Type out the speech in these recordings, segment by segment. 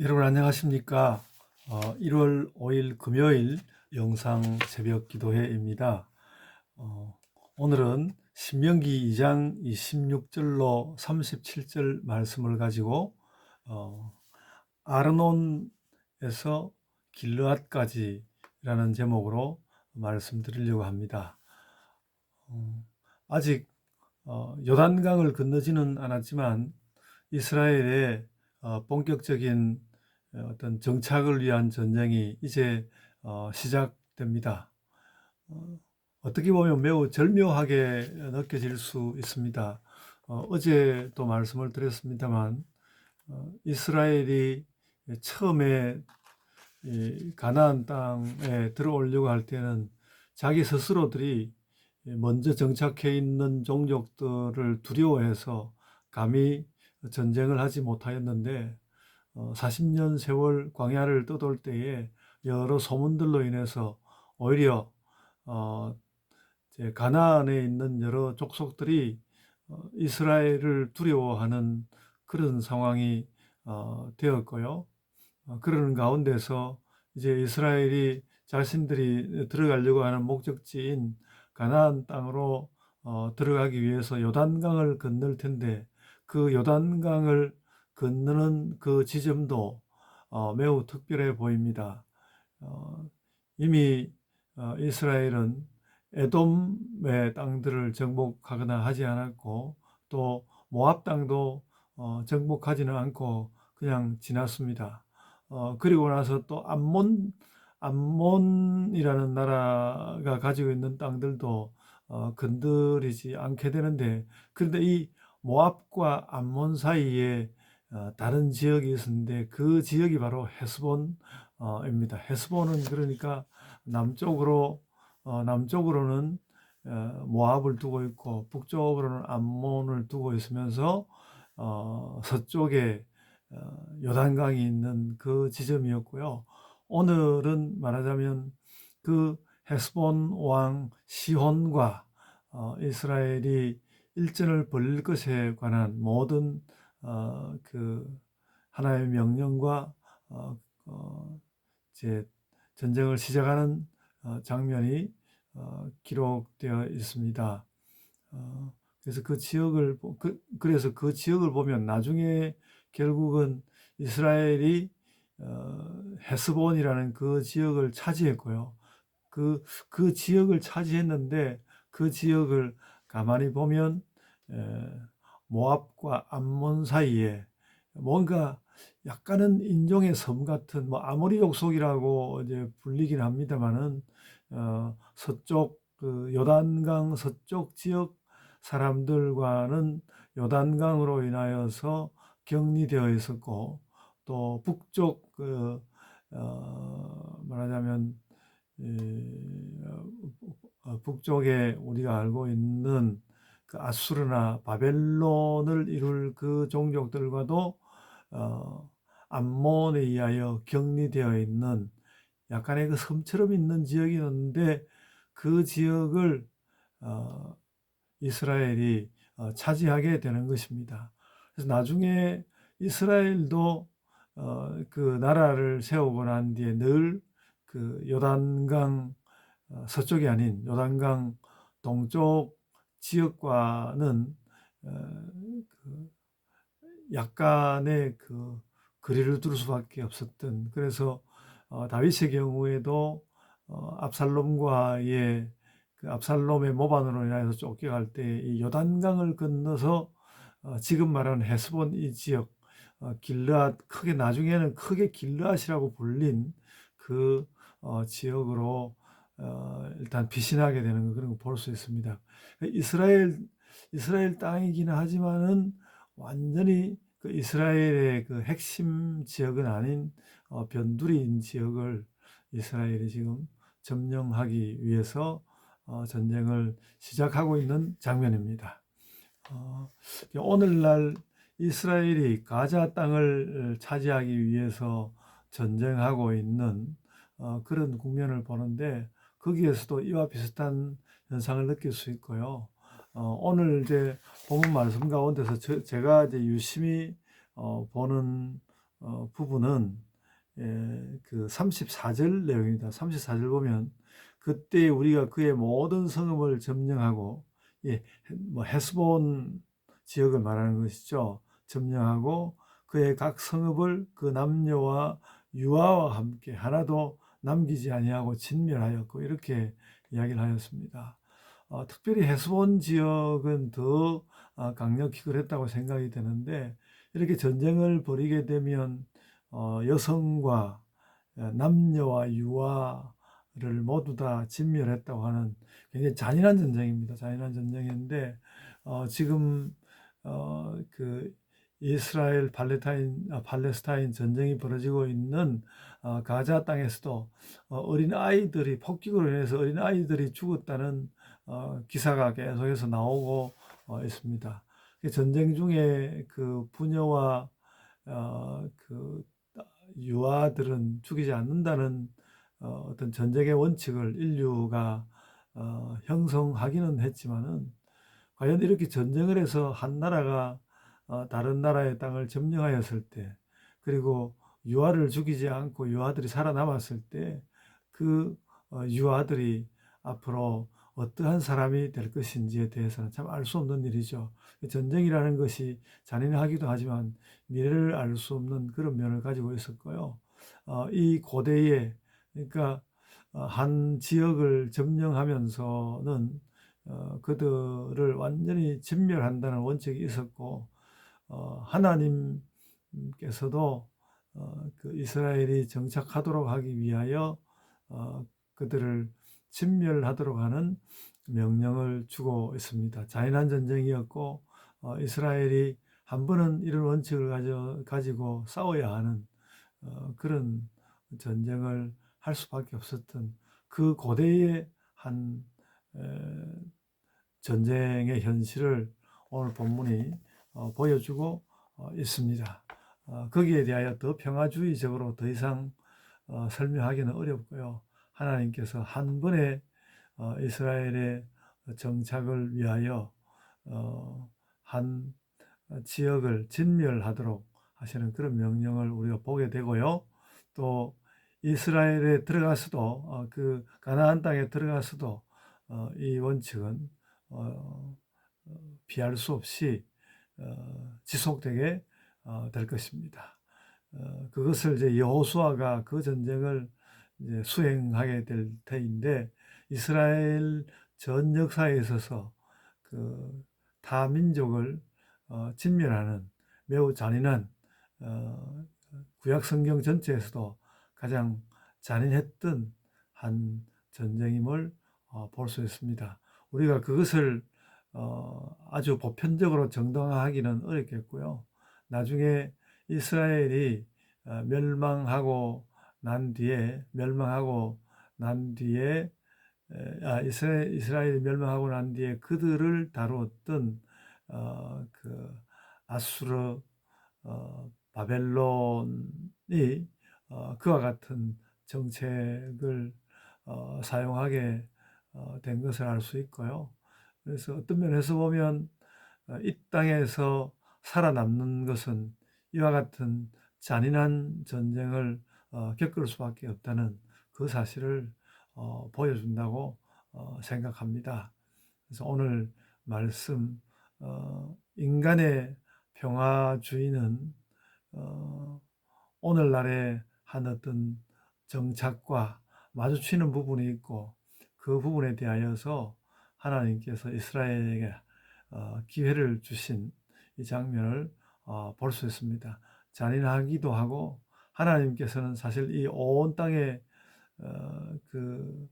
여러분 안녕하십니까? 어, 1월 5일 금요일 영상 새벽 기도회입니다. 어, 오늘은 신명기 2장 26절로 37절 말씀을 가지고 어, 아르논에서 길르앗까지라는 제목으로 말씀드리려고 합니다. 어, 아직 어, 요단강을 건너지는 않았지만 이스라엘의 어, 본격적인 어, 어떤 정착을 위한 전쟁이 이제 어, 시작됩니다. 어, 어떻게 보면 매우 절묘하게 느껴질 수 있습니다. 어, 어제도 말씀을 드렸습니다만 어, 이스라엘이 처음에 이 가나안 땅에 들어오려고 할 때는 자기 스스로들이 먼저 정착해 있는 종족들을 두려워해서 감히 전쟁을 하지 못하였는데 어, 40년 세월 광야를 떠돌 때에 여러 소문들로 인해서 오히려 어, 가나안에 있는 여러 족속들이 어, 이스라엘을 두려워하는 그런 상황이 어, 되었고요. 어, 그러는 가운데서 이제 이스라엘이 자신들이 들어가려고 하는 목적지인 가나안 땅으로 어, 들어가기 위해서 요단강을 건널 텐데 그 요단강을 건너는 그 지점도 어, 매우 특별해 보입니다. 어, 이미 어, 이스라엘은 에돔의 땅들을 정복하거나 하지 않았고 또 모압 땅도 어, 정복하지는 않고 그냥 지났습니다. 어, 그리고 나서 또 암몬 암몬이라는 나라가 가지고 있는 땅들도 어, 건드리지 않게 되는데 그런데 이 모압과 암몬 사이에 어, 다른 지역이 있었는데 그 지역이 바로 헤스본입니다. 헤스본은 그러니까 남쪽으로 어, 남쪽으로는 어, 모압을 두고 있고 북쪽으로는 암몬을 두고 있으면서 어, 서쪽에 어, 요단강이 있는 그 지점이었고요. 오늘은 말하자면 그 헤스본 왕 시혼과 어, 이스라엘이 일전을 벌릴 것에 관한 모든 어, 그 하나의 명령과 어, 어, 이제 전쟁을 시작하는 어, 장면이 어, 기록되어 있습니다. 어, 그래서 그 지역을 보- 그, 그래서 그 지역을 보면 나중에 결국은 이스라엘이 어, 헤스본이라는 그 지역을 차지했고요. 그, 그 지역을 차지했는데 그 지역을 가만히 보면 에, 모압과 암몬 사이에 뭔가 약간은 인종의 섬 같은 뭐 아모리 족속이라고 이제 불리긴 합니다만은 어, 서쪽 그 요단강 서쪽 지역 사람들과는 요단강으로 인하여서 격리되어 있었고 또 북쪽 그 어, 말하자면 북쪽에 우리가 알고 있는 그 아수르나 바벨론을 이룰 그 종족들과도 어, 암몬에 의하여 격리되어 있는 약간의 그 섬처럼 있는 지역이었는데 그 지역을 어, 이스라엘이 어, 차지하게 되는 것입니다. 그래서 나중에 이스라엘도 어, 그 나라를 세우고 난 뒤에 늘 그 요단강 어, 서쪽이 아닌 요단강 동쪽 지역과는 어, 그 약간의 그 거리를 둘 수밖에 없었던 그래서 어, 다윗의 경우에도 어, 압살롬과의 그 압살롬의 모반으로 인해서 쫓겨갈 때 이 요단강을 건너서 어, 지금 말하는 헤스본 이 지역 어, 길르앗 크게 나중에는 크게 길르앗이라고 불린 그 어, 지역으로 어, 일단 비신하게 되는 거 그런 거볼수 있습니다. 이스라엘 이스라엘 땅이기는 하지만은 완전히 그 이스라엘의 그 핵심 지역은 아닌 어, 변두리인 지역을 이스라엘이 지금 점령하기 위해서 어, 전쟁을 시작하고 있는 장면입니다. 어, 오늘날 이스라엘이 가자 땅을 차지하기 위해서 전쟁하고 있는 어, 그런 국면을 보는데 거기에서도 이와 비슷한 현상을 느낄 수 있고요. 어, 오늘 이제 본문 말씀 가운데서 저, 제가 이제 유심히 어, 보는 어, 부분은 예, 그 34절 내용입니다. 34절 보면 그때 우리가 그의 모든 성읍을 점령하고 예, 뭐 헤스본 지역을 말하는 것이죠. 점령하고 그의 각 성읍을 그 남녀와 유아와 함께 하나도 남기지 아니하고 진멸하였고 이렇게 이야기를 하였습니다. 어, 특별히 헤스본 지역은 더 아, 강력히 그랬다고 생각이 되는데 이렇게 전쟁을 벌이게 되면 어, 여성과 어, 남녀와 유아를 모두 다 진멸했다고 하는 굉장히 잔인한 전쟁입니다. 잔인한 전쟁인데 어, 지금 어, 그 이스라엘 팔레타인, 아, 팔레스타인 전쟁이 벌어지고 있는 어, 가자 땅에서도 어, 어린 아이들이 폭격으로 인해서 어린 아이들이 죽었다는 어, 기사가 계속해서 나오고 어, 있습니다. 전쟁 중에 그 부녀와 어, 그 유아들은 죽이지 않는다는 어, 어떤 전쟁의 원칙을 인류가 어, 형성하기는 했지만은 과연 이렇게 전쟁을 해서 한 나라가 어, 다른 나라의 땅을 점령하였을 때 그리고 유아를 죽이지 않고 유아들이 살아남았을 때 그 유아들이 앞으로 어떠한 사람이 될 것인지에 대해서는 참 알 수 없는 일이죠. 전쟁이라는 것이 잔인하기도 하지만 미래를 알 수 없는 그런 면을 가지고 있었고요. 어, 이 고대에 그러니까 어, 한 지역을 점령하면서는 어, 그들을 완전히 진멸한다는 원칙이 있었고 어, 하나님께서도 어, 그 이스라엘이 정착하도록 하기 위하여 어, 그들을 진멸하도록 하는 명령을 주고 있습니다. 잔인한 전쟁이었고 어, 이스라엘이 한 번은 이런 원칙을 가져, 가지고 싸워야 하는 어, 그런 전쟁을 할 수밖에 없었던 그 고대의 한 에, 전쟁의 현실을 오늘 본문이 어, 보여주고 어, 있습니다. 어, 거기에 대하여 더 평화주의적으로 더 이상 어, 설명하기는 어렵고요. 하나님께서 한 번에 어, 이스라엘의 정착을 위하여 어, 한 지역을 진멸하도록 하시는 그런 명령을 우리가 보게 되고요. 또 이스라엘에 들어가서도 어, 그 가나안 땅에 들어가서도 이 원칙은 피할 수 없이 지속되게 될 것입니다. 그것을 이제 여호수아가 그 전쟁을 수행하게 될 터인데 이스라엘 전 역사에 있어서 그 타민족을 어, 진멸하는 매우 잔인한 어, 구약 성경 전체에서도 가장 잔인했던 한 전쟁임을 어, 볼수 있습니다. 우리가 그것을 어, 아주 보편적으로 정당화하기는 어렵겠고요. 나중에 이스라엘이 어, 멸망하고 난 뒤에 멸망하고 난 뒤에 아, 이스라엘, 이스라엘이 멸망하고 난 뒤에 그들을 다루었던 어, 그 아수르 어, 바벨론이 어, 그와 같은 정책을 어, 사용하게 어, 된 것을 알 수 있고요. 그래서 어떤 면에서 보면 어, 이 땅에서 살아남는 것은 이와 같은 잔인한 전쟁을 어, 겪을 수밖에 없다는 그 사실을 어, 보여준다고 어, 생각합니다. 그래서 오늘 말씀 인간의 평화주의는 오늘날의 한 어떤 정착과 마주치는 부분이 있고 그 부분에 대하여서 하나님께서 이스라엘에게 기회를 주신 이 장면을 볼수 있습니다. 잔인하기도 하고 하나님께서는 사실 이 온 땅에 어, 그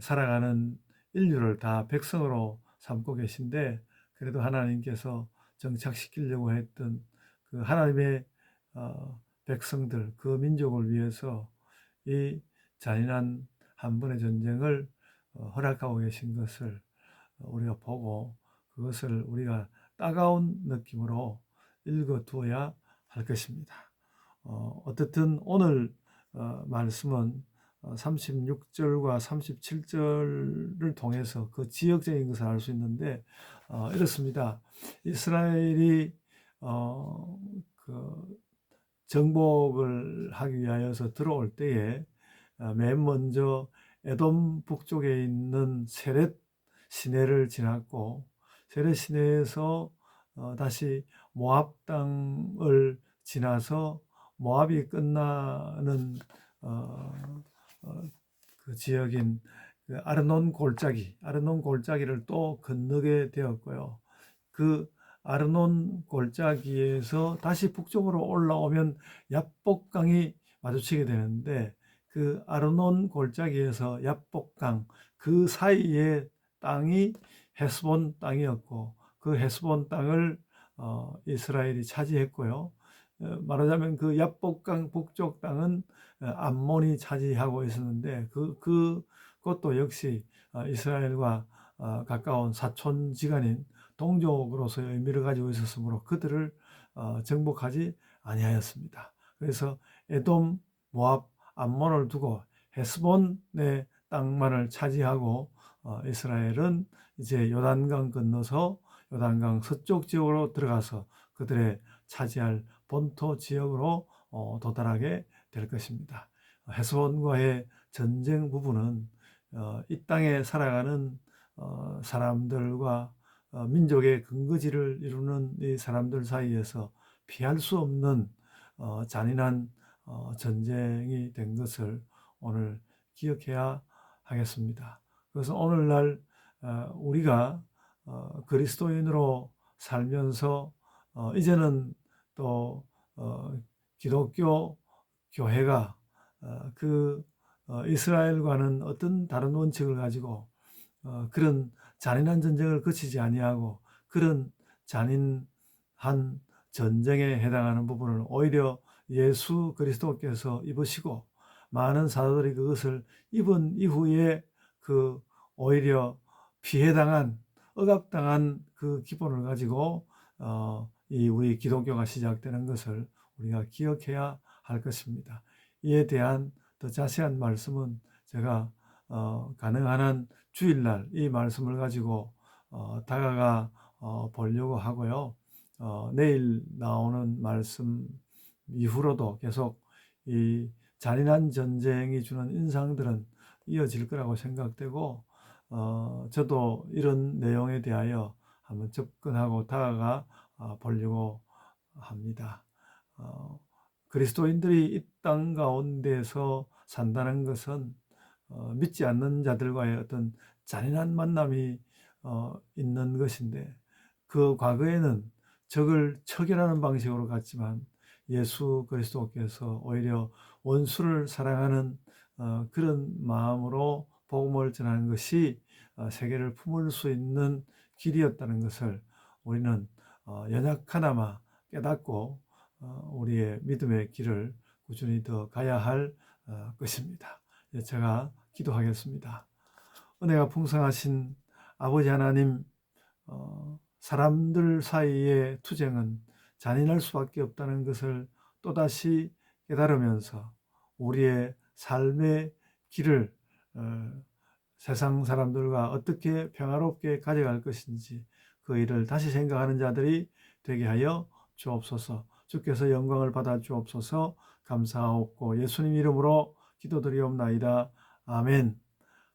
살아가는 인류를 다 백성으로 삼고 계신데 그래도 하나님께서 정착시키려고 했던 그 하나님의 어, 백성들 그 민족을 위해서 이 잔인한 한 번의 전쟁을 어, 허락하고 계신 것을 우리가 보고 그것을 우리가 따가운 느낌으로 읽어 두어야 할 것입니다. 어, 어쨌든 오늘 어, 말씀은 36절과 어, 37절을 통해서 그 지역적인 것을 알 수 있는데 어, 이렇습니다. 이스라엘이 어, 그 정복을 하기 위하여서 들어올 때에 어, 맨 먼저 에돔 북쪽에 있는 세렛 시내를 지났고 세렛 시내에서 어, 다시 모압 땅을 지나서 모압이 끝나는 어, 어, 그 지역인 그 아르논 골짜기, 아르논 골짜기를 또 건너게 되었고요. 그 아르논 골짜기에서 다시 북쪽으로 올라오면 야복강이 마주치게 되는데 그 아르논 골짜기에서 야복강 그 사이의 땅이 헤스본 땅이었고 그 헤스본 땅을 어, 이스라엘이 차지했고요. 어, 말하자면 그 야복강 북쪽 땅은 어, 암몬이 차지하고 있었는데 그, 그 그것도 역시 어, 이스라엘과 어, 가까운 사촌 지간인 동족으로서의 의미를 가지고 있었으므로 그들을 어, 정복하지 아니하였습니다. 그래서 에돔, 모압, 암몬을 두고 헤스본의 땅만을 차지하고 이스라엘은 이제 요단강 건너서 요단강 서쪽 지역으로 들어가서 그들의 차지할 본토 지역으로 도달하게 될 것입니다. 헤스본과의 전쟁 부분은 이 땅에 살아가는 사람들과 어, 민족의 근거지를 이루는 이 사람들 사이에서 피할 수 없는 어, 잔인한 어, 전쟁이 된 것을 오늘 기억해야 하겠습니다. 그래서 오늘날 우리가 그리스도인으로 살면서 이제는 또 기독교 교회가 그 이스라엘과는 어떤 다른 원칙을 가지고 그런 잔인한 전쟁을 거치지 아니하고 그런 잔인한 전쟁에 해당하는 부분을 오히려 예수 그리스도께서 입으시고 많은 사도들이 그것을 입은 이후에 그 오히려 피해당한 억압당한 그 기본을 가지고 어, 이 우리 기독교가 시작되는 것을 우리가 기억해야 할 것입니다. 이에 대한 더 자세한 말씀은 제가 어, 가능한 한 주일날 이 말씀을 가지고 어, 다가가 어, 보려고 하고요. 어, 내일 나오는 말씀 이후로도 계속 이 잔인한 전쟁이 주는 인상들은 이어질 거라고 생각되고 어, 저도 이런 내용에 대하여 한번 접근하고 다가가 어, 보려고 합니다. 어, 그리스도인들이 이 땅 가운데서 산다는 것은 어, 믿지 않는 자들과의 어떤 잔인한 만남이 어, 있는 것인데 그 과거에는 적을 처결하는 방식으로 갔지만 예수 그리스도께서 오히려 원수를 사랑하는 어, 그런 마음으로 복음을 전하는 것이 어, 세계를 품을 수 있는 길이었다는 것을 우리는 어, 연약하나마 깨닫고 어, 우리의 믿음의 길을 꾸준히 더 가야 할 어, 것입니다. 예, 제가 기도하겠습니다. 은혜가 풍성하신 아버지 하나님, 어, 사람들 사이의 투쟁은 잔인할 수밖에 없다는 것을 또다시 깨달으면서 우리의 삶의 길을 어, 세상 사람들과 어떻게 평화롭게 가져갈 것인지 그 일을 다시 생각하는 자들이 되게 하여 주옵소서 주께서 영광을 받아 주옵소서 감사하옵고 예수님 이름으로 기도드리옵나이다. 아멘.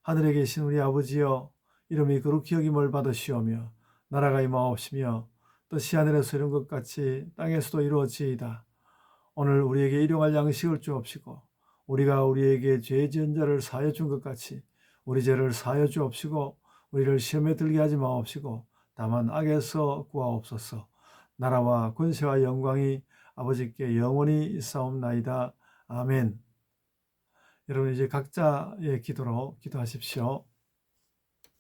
하늘에 계신 우리 아버지여 이름이 거룩히 여김을 받으시오며 나라가 임하옵시며 뜻이 하늘에서 이룬 것 같이 땅에서도 이루어지이다. 오늘 우리에게 일용할 양식을 주옵시고 우리가 우리에게 죄 지은 자를 사여 준 것 같이 우리 죄를 사여 주옵시고 우리를 시험에 들게 하지 마옵시고 다만 악에서 구하옵소서. 나라와 권세와 영광이 아버지께 영원히 있사옵나이다. 아멘. 여러분 이제 각자의 기도로 기도하십시오.